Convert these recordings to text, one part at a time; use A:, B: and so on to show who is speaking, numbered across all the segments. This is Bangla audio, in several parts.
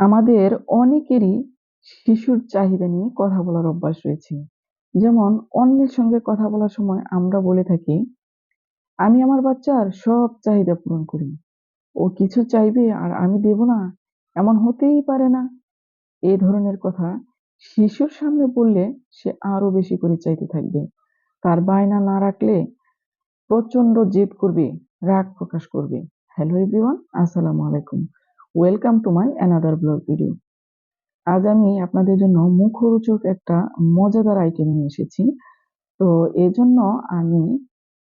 A: আমাদের অনেকেরই শিশুর চাহিদা নিয়ে কথা বলার অভ্যাস রয়েছে। যেমন অন্যের সঙ্গে কথা বলার সময় আমরা বলে থাকি, "আমি আমার বাচ্চার সব চাহিদা পূরণ করি। ও কিছু চাইবে আর আমি দেব না, এমন হতেই পারে না।" এ ধরনের কথা শিশুর সামনে বললে সে আরও বেশি করে চাইতে থাকবে। তার বায়না না রাখলে প্রচণ্ড জেদ করবে, রাগ প্রকাশ করবে। হ্যালো এভরিওয়ান, আসসালামু আলাইকুম। Welcome to my another blog video আজ আমি আপনাদের জন্য মুখরোচক একটা মজাদার আইটেম নিয়ে এসেছি। তো এজন্য আমি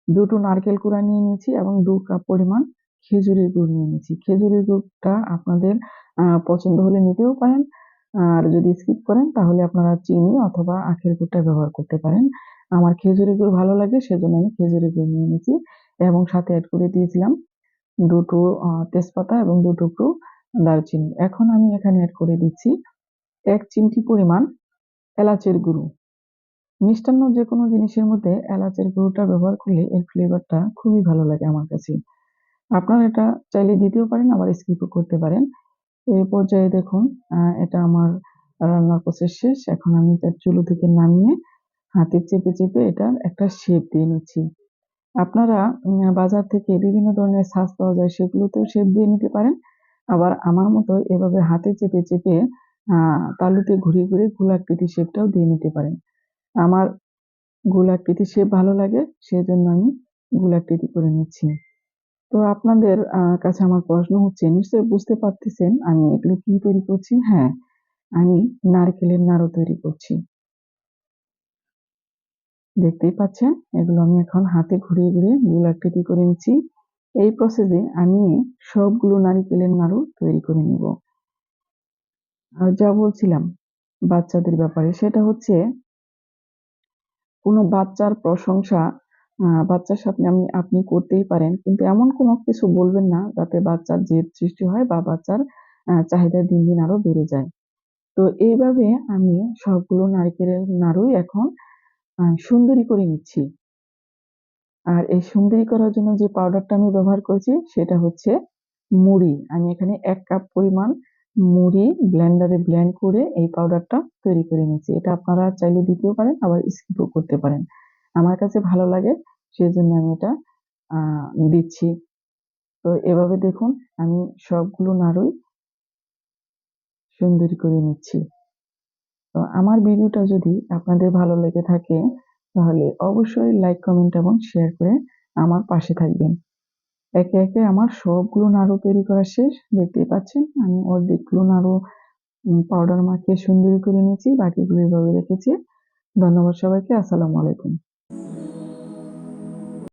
A: দুটো নারকেল কুড়া নিয়ে নিয়েছি এবং দু কাপ পরিমাণ খেজুরের গুড় নিয়ে নিয়েছি। খেজুরের গুড়টা আপনাদের পছন্দ হলে নিতেও পারেন। আর যদি স্কিপ করেন তাহলে আপনারা চিনি অথবা আখের গুড়টা ব্যবহার করতে পারেন। আমার খেজুরের গুড় ভালো লাগে, সেজন্য আমি খেজুরের গুড় নিয়ে নিয়েছি। এবং সাথে অ্যাড করে দিয়েছিলাম দুটো তেজপাতা এবং দু টুকরো দারচিনি। এখন আমি এখানে অ্যাড করে দিচ্ছি এক চিমটি পরিমাণ এলাচের গুঁড়ো। মিষ্টান্ন যে কোনো জিনিসের মধ্যে এলাচের গুঁড়োটা ব্যবহার করলে এর ফ্লেভারটা খুবই ভালো লাগে আমার কাছে। আপনারা এটা চাইলে দিতেও পারেন, আবার স্কিপও করতে পারেন। এই পর্যায়ে দেখুন এটা আমার রান্নার প্রসেস শেষ। এখন আমি তার চুলো থেকে নামিয়ে হাতে চেপে চেপে এটার একটা শেপ দিয়ে নিচ্ছি। আপনারা বাজার থেকে বিভিন্ন ধরনের সাজ পাওয়া যায় সেগুলোতেও শেপ দিয়ে নিতে পারেন। আবার আমার মতো এভাবে হাতে চেপে চেপে তালুতে ঘুরিয়ে ঘুরিয়ে গোলাকৃতি শেপটাও দিয়ে নিতে পারেন। আমার গোলাকৃতি শেপ ভালো লাগে, সেজন্য আমি গোলাকৃতি করে নিচ্ছি। তো আপনাদের কাছে আমার প্রশ্ন হচ্ছে, নিশ্চয়ই বুঝতে পারতেছেন আমি এগুলো কি তৈরি করছি? হ্যাঁ আমি নারকেলের নাড়ু তৈরি করছি। দেখতেই পাচ্ছেন, এগুলো আমি এখন হাতে ঘুরিয়ে ঘুরিয়ে গোলাকৃতি করে নিচ্ছি। এই প্রসেসে আমি সবগুলো নারিকেলের নাড়ু তৈরি করে নিব। আর যা বলছিলাম বাচ্চাদের ব্যাপারে, সেটা হচ্ছে কোনো বাচ্চার প্রশংসা বাচ্চার সাথে আমি, আপনি করতেই পারেন, কিন্তু এমন কোনো কিছু বলবেন না যাতে বাচ্চার জেদ সৃষ্টি হয় বা বাচ্চার চাহিদা দিন দিন আরও বেড়ে যায়। তো এইভাবে আমি সবগুলো নারকেলের নাড়ুই এখন সুন্দরী করে নিচ্ছি। আর এই সুন্দরী করার জন্য যে পাউডারটা আমি ব্যবহার করেছি, সেটা হচ্ছে মুড়ি। আমি এখানে এক কাপ পরিমাণ মুড়ি ব্লেন্ডারে ব্লেন্ড করে এই পাউডারটা তৈরি করে নিয়েছি। এটা আপনারা চাইলে দিতেও পারেন, আবার স্কিপও করতে পারেন। আমার কাছে ভালো লাগে, সেজন্য আমি এটা দিচ্ছি। তো এভাবে দেখুন, আমি সবগুলো নাড়ুই সুন্দরী করে নিচ্ছি। তো আমার ভিডিওটা যদি আপনাদের ভালো লেগে থাকে তাহলে অবশ্যই লাইক কমেন্ট এবং শেয়ার করে আমার পাশে থাকবেন। একে একে আমার সবগুলো নাড়ু তৈরি করা শেষ। দেখতেই পাচ্ছেন, আমি অর্ধেকগুলো নাড়ু পাউডার মাখিয়ে সুন্দরী করে নিয়েছি, বাকিগুলো এভাবে রেখেছি। ধন্যবাদ সবাইকে, আসসালামু আলাইকুম।